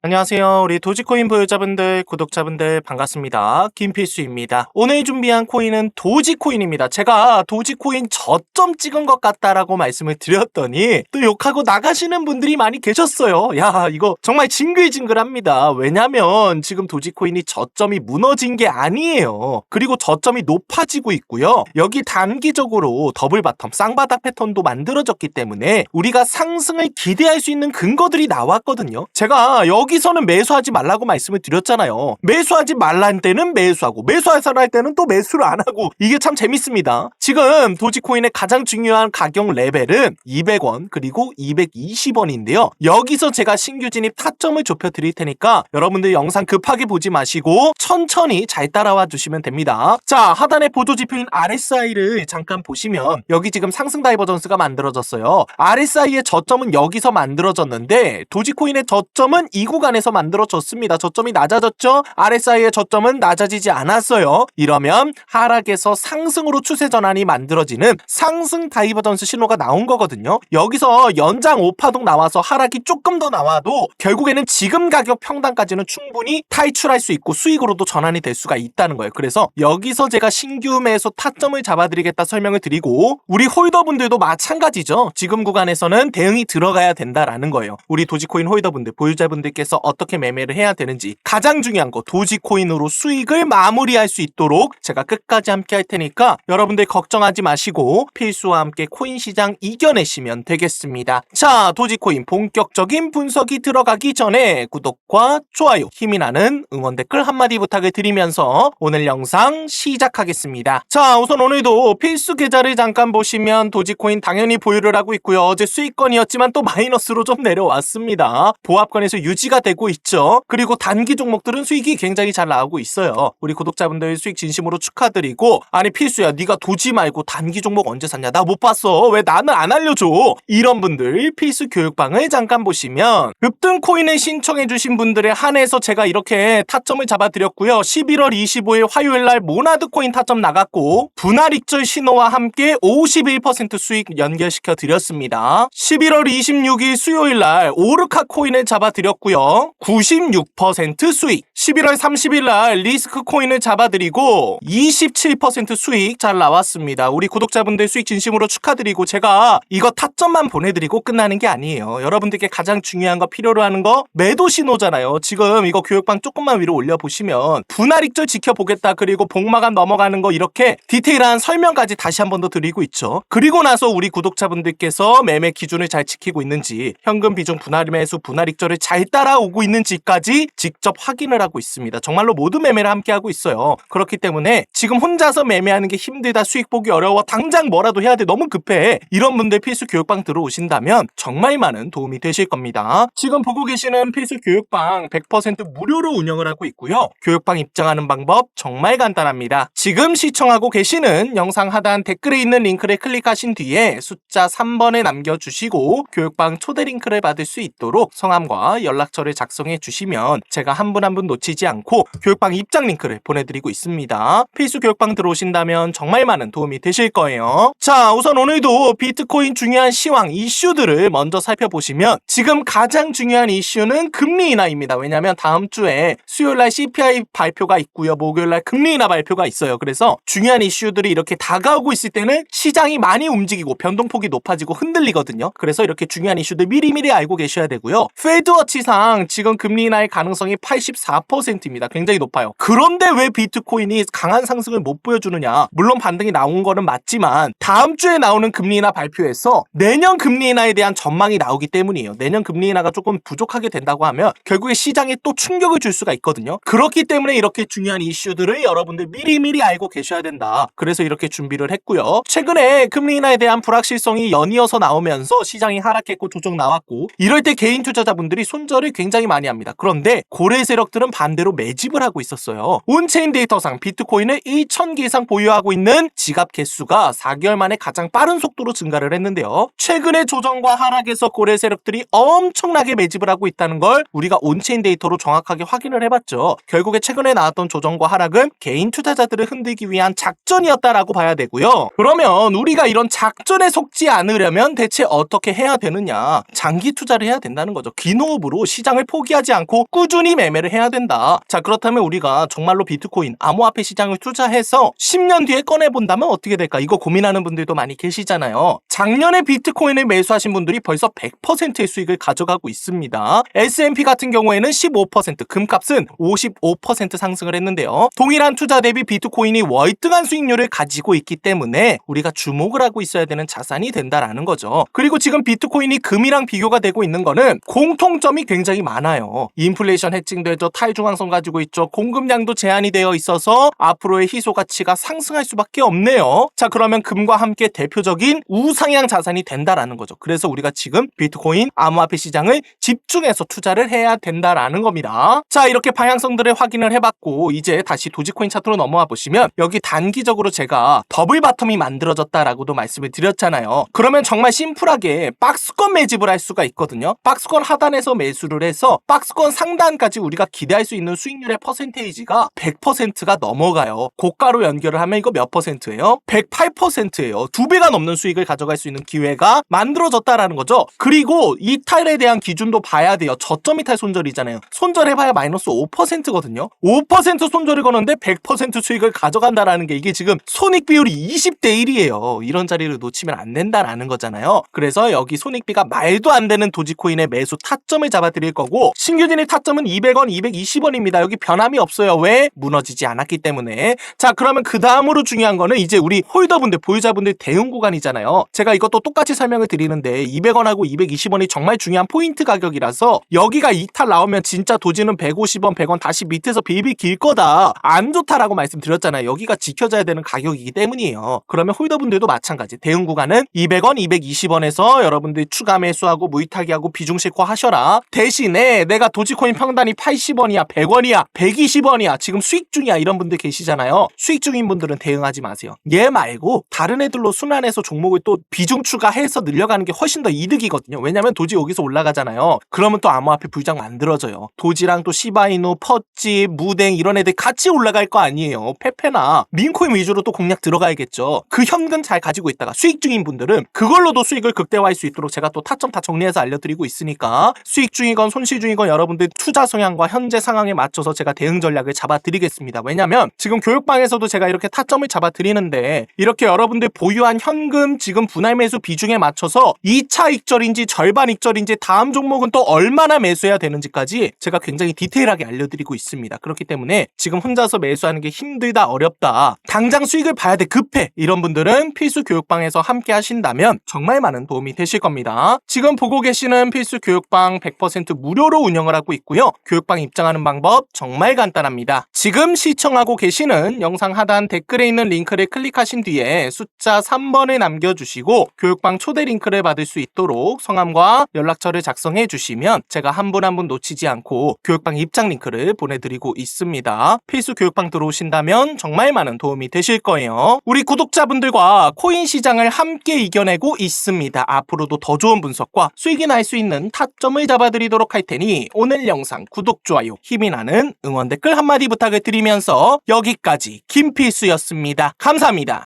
안녕하세요. 우리 도지코인 보유자분들, 구독자분들 반갑습니다. 김필수입니다. 오늘 준비한 코인은 도지코인입니다. 제가 도지코인 저점 찍은 것 같다라고 말씀을 드렸더니 또 욕하고 나가시는 분들이 많이 계셨어요. 야, 이거 정말 징글징글합니다. 왜냐면 지금 도지코인이 저점이 무너진 게 아니에요. 그리고 저점이 높아지고 있고요. 여기 단기적으로 더블 바텀, 쌍바닥 패턴도 만들어졌기 때문에 우리가 상승을 기대할 수 있는 근거들이 나왔거든요. 제가 여기 서는 매수하지 말라고 말씀을 드렸잖아요. 매수하지 말란 때는 매수하고 매수하서라 할 때는 또 매수를 안 하고 이게 참 재밌습니다. 지금 도지코인의 가장 중요한 가격 레벨은 200원 그리고 220원인데요. 여기서 제가 신규 진입 타점을 좁혀 드릴 테니까 여러분들 영상 급하게 보지 마시고 천천히 잘 따라와 주시면 됩니다. 자 하단의 보조 지표인 RSI를 잠깐 보시면 여기 지금 상승 다이버전스가 만들어졌어요. RSI의 저점은 여기서 만들어졌는데 도지코인의 저점은 이 구간에서 만들어졌습니다. 저점이 낮아졌죠? RSI의 저점은 낮아지지 않았어요. 이러면 하락에서 상승으로 추세 전환이 만들어지는 상승 다이버전스 신호가 나온 거거든요. 여기서 연장 5파동 나와서 하락이 조금 더 나와도 결국에는 지금 가격 평단까지는 충분히 탈출할 수 있고 수익으로도 전환이 될 수가 있다는 거예요. 그래서 여기서 제가 신규 매수 타점을 잡아드리겠다 설명을 드리고 우리 홀더분들도 마찬가지죠. 지금 구간에서는 대응이 들어가야 된다라는 거예요. 우리 도지코인 홀더분들, 보유자분들께서 어떻게 매매를 해야 되는지 가장 중요한 거 도지코인으로 수익을 마무리할 수 있도록 제가 끝까지 함께 할 테니까 여러분들 걱정하지 마시고 필수와 함께 코인 시장 이겨내시면 되겠습니다. 자, 도지코인 본격적인 분석이 들어가기 전에 구독과 좋아요, 힘이 나는 응원 댓글 한마디 부탁을 드리면서 오늘 영상 시작하겠습니다. 자, 우선 오늘도 필수 계좌를 잠깐 보시면 도지코인 당연히 보유를 하고 있고요. 어제 수익권이었지만 또 마이너스로 좀 내려왔습니다. 보합권에서 유지가 되고 있죠. 그리고 단기 종목들은 수익이 굉장히 잘 나오고 있어요. 우리 구독자분들 수익 진심으로 축하드리고 아니 필수야. 네가 도지 말고 단기 종목 언제 샀냐? 나 못 봤어. 왜 나는 안 알려줘? 이런 분들 필수 교육방을 잠깐 보시면 급등 코인을 신청해주신 분들에 한해서 제가 이렇게 타점을 잡아드렸고요. 11월 25일 화요일 날 모나드 코인 타점 나갔고 분할 익절 신호와 함께 51% 수익 연결시켜 드렸습니다. 11월 26일 수요일 날 오르카 코인을 잡아드렸고요 96% 수익 11월 30일 날 리스크 코인을 잡아드리고 27% 수익 잘 나왔습니다. 우리 구독자분들 수익 진심으로 축하드리고 제가 이거 타점만 보내드리고 끝나는 게 아니에요. 여러분들께 가장 중요한 거 필요로 하는 거 매도 신호잖아요. 지금 이거 교육방 조금만 위로 올려보시면 분할 익절 지켜보겠다 그리고 복마감 넘어가는 거 이렇게 디테일한 설명까지 다시 한 번 더 드리고 있죠. 그리고 나서 우리 구독자분들께서 매매 기준을 잘 지키고 있는지 현금 비중 분할 매수 분할 익절을 잘 따라오고 있는지까지 직접 확인을 하고 있습니다. 정말로 모든 매매를 함께 하고 있어요. 그렇기 때문에 지금 혼자서 매매하는 게 힘들다 수익 보기 어려워 당장 뭐라도 해야 돼 너무 급해 이런 분들 필수 교육방 들어오신다면 정말 많은 도움이 되실 겁니다. 지금 보고 계시는 필수 교육방 100% 무료로 운영을 하고 있고요. 교육방 입장하는 방법 정말 간단합니다. 지금 시청하고 계시는 영상 하단 댓글에 있는 링크를 클릭하신 뒤에 숫자 3번에 남겨주시고 교육방 초대 링크를 받을 수 있도록 성함과 연락처를 작성해 주시면 제가 한 분 한분 놓치지 않고 교육방 입장 링크를 보내드리고 있습니다. 필수 교육방 들어오신다면 정말 많은 도움이 되실 거예요. 자, 우선 오늘도 비트코인 중요한 시황 이슈들을 먼저 살펴보시면 지금 가장 중요한 이슈는 금리 인하입니다. 왜냐하면 다음 주에 수요일 날 CPI 발표가 있고요. 목요일 날 금리 인하 발표가 있어요. 그래서 중요한 이슈들이 이렇게 다가오고 있을 때는 시장이 많이 움직이고 변동폭이 높아지고 흔들리거든요. 그래서 이렇게 중요한 이슈들 미리미리 알고 계셔야 되고요. 페드워치상 지금 금리 인하의 가능성이 84% 입니다. 굉장히 높아요. 그런데 왜 비트코인이 강한 상승을 못 보여주느냐? 물론 반등이 나온 거는 맞지만 다음 주에 나오는 금리 인하 발표에서 내년 금리 인하에 대한 전망이 나오기 때문이에요. 내년 금리 인하가 조금 부족하게 된다고 하면 결국에 시장에 또 충격을 줄 수가 있거든요. 그렇기 때문에 이렇게 중요한 이슈들을 여러분들 미리미리 알고 계셔야 된다. 그래서 이렇게 준비를 했고요. 최근에 금리 인하에 대한 불확실성이 연이어서 나오면서 시장이 하락했고 조정 나왔고 이럴 때 개인 투자자분들이 손절을 굉장히 많이 합니다. 그런데 고래 세력들은 반대로 매집을 하고 있었어요. 온체인 데이터상 비트코인을 1,000개 이상 보유하고 있는 지갑 개수가 4개월 만에 가장 빠른 속도로 증가를 했는데요. 최근의 조정과 하락에서 고래 세력들이 엄청나게 매집을 하고 있다는 걸 우리가 온체인 데이터로 정확하게 확인을 해봤죠. 결국에 최근에 나왔던 조정과 하락은 개인 투자자들을 흔들기 위한 작전이었다라고 봐야 되고요. 그러면 우리가 이런 작전에 속지 않으려면 대체 어떻게 해야 되느냐? 장기 투자를 해야 된다는 거죠. 긴 호흡으로 시장을 포기하지 않고 꾸준히 매매를 해야 된다. 자, 그렇다면 우리가 정말로 비트코인, 암호화폐 시장을 투자해서 10년 뒤에 꺼내본다면 어떻게 될까? 이거 고민하는 분들도 많이 계시잖아요. 작년에 비트코인을 매수하신 분들이 벌써 100%의 수익을 가져가고 있습니다. S&P 같은 경우에는 15%, 금값은 55% 상승을 했는데요. 동일한 투자 대비 비트코인이 월등한 수익률을 가지고 있기 때문에 우리가 주목을 하고 있어야 되는 자산이 된다라는 거죠. 그리고 지금 비트코인이 금이랑 비교가 되고 있는 거는 공통점이 굉장히 많아요. 인플레이션 해칭되죠. 탈 중앙성 가지고 있죠. 공급량도 제한이 되어 있어서 앞으로의 희소 가치가 상승할 수밖에 없네요. 자, 그러면 금과 함께 대표적인 우상향 자산이 된다라는 거죠. 그래서 우리가 지금 비트코인 암호화폐 시장을 집중해서 투자를 해야 된다라는 겁니다. 자, 이렇게 방향성들을 확인을 해봤고 이제 다시 도지코인 차트로 넘어와 보시면 여기 단기적으로 제가 더블 바텀이 만들어졌다라고도 말씀을 드렸잖아요. 그러면 정말 심플하게 박스권 매집을 할 수가 있거든요. 박스권 하단에서 매수를 해서 박스권 상단까지 우리가 기대할 수 있는 수익률의 퍼센테이지가 100%가 넘어가요. 고가로 연결을 하면 이거 몇 퍼센트예요? 108%예요. 두 배가 넘는 수익을 가져갈 수 있는 기회가 만들어졌다라는 거죠. 그리고 이탈에 대한 기준도 봐야 돼요. 저점 이탈 손절이잖아요. 손절해봐야 마이너스 5%거든요. 5% 손절을 거는데 100% 수익을 가져간다라는 게 이게 지금 손익 비율이 20대 1이에요. 이런 자리를 놓치면 안 된다라는 거잖아요. 그래서 여기 손익비가 말도 안 되는 도지코인의 매수 타점을 잡아드릴 거고 신규진의 타점은 200원, 220 원입니다. 여기 변함이 없어요. 왜? 무너지지 않았기 때문에. 자, 그러면 그 다음으로 중요한 거는 이제 우리 홀더분들, 보유자분들 대응 구간이잖아요. 제가 이것도 똑같이 설명을 드리는데 200원하고 220원이 정말 중요한 포인트 가격이라서 여기가 이탈 나오면 진짜 도지는 150원, 100원 다시 밑에서 비비 길 거다. 안 좋다라고 말씀드렸잖아요. 여기가 지켜져야 되는 가격이기 때문이에요. 그러면 홀더분들도 마찬가지. 대응 구간은 200원, 220원에서 여러분들 추가 매수하고 무이타기하고 비중 실고 하셔라. 대신에 내가 도지코인 평단이 80원이야, 100원이야, 120원이야. 지금 수익 중이야. 이런 분들 계시잖아요. 수익 중인 분들은 대응하지 마세요. 얘 말고 다른 애들로 순환해서 종목을 또 비중 추가해서 늘려가는 게 훨씬 더 이득이거든요. 왜냐면 도지 여기서 올라가잖아요. 그러면 또 암호화폐 불장 만들어져요. 도지랑 또 시바이누, 퍼찌, 무댕 이런 애들 같이 올라갈 거 아니에요. 페페나 민코인 위주로 또 공략 들어가야겠죠. 그 현금 잘 가지고 있다가 수익 중인 분들은 그걸로도 수익을 극대화할 수 있도록 제가 또 타점 다 정리해서 알려드리고 있으니까 수익 중이건 손실 중이건 여러분들 투자 성향과 현재 상황에 맞춰서 제가 대응 전략을 잡아드리겠습니다. 왜냐면 지금 교육방에서도 제가 이렇게 타점을 잡아드리는데 이렇게 여러분들 보유한 현금 지금 분할 매수 비중에 맞춰서 2차 익절인지 절반 익절인지 다음 종목은 또 얼마나 매수해야 되는지까지 제가 굉장히 디테일하게 알려드리고 있습니다. 그렇기 때문에 지금 혼자서 매수하는 게 힘들다 어렵다 당장 수익을 봐야 돼 급해 이런 분들은 필수 교육방에서 함께 하신다면 정말 많은 도움이 되실 겁니다. 지금 보고 계시는 필수 교육방 100% 무료로 운영을 하고 있고요. 교육방 입장하는 방법 정말 간단합니다. 지금 시청하고 계시는 영상 하단 댓글에 있는 링크를 클릭하신 뒤에 숫자 3번을 남겨주시고 교육방 초대 링크를 받을 수 있도록 성함과 연락처를 작성해 주시면 제가 한분 한 분 놓치지 않고 교육방 입장 링크를 보내드리고 있습니다. 필수 교육방 들어오신다면 정말 많은 도움이 되실 거예요. 우리 구독자분들과 코인 시장을 함께 이겨내고 있습니다. 앞으로도 더 좋은 분석과 수익이 날 수 있는 타점을 잡아드리도록 할 테니 오늘 영상 구독, 좋아요, 힘이 나는 응원 댓글 한마디 부탁을 드리면서 여기까지 김필수였습니다. 감사합니다.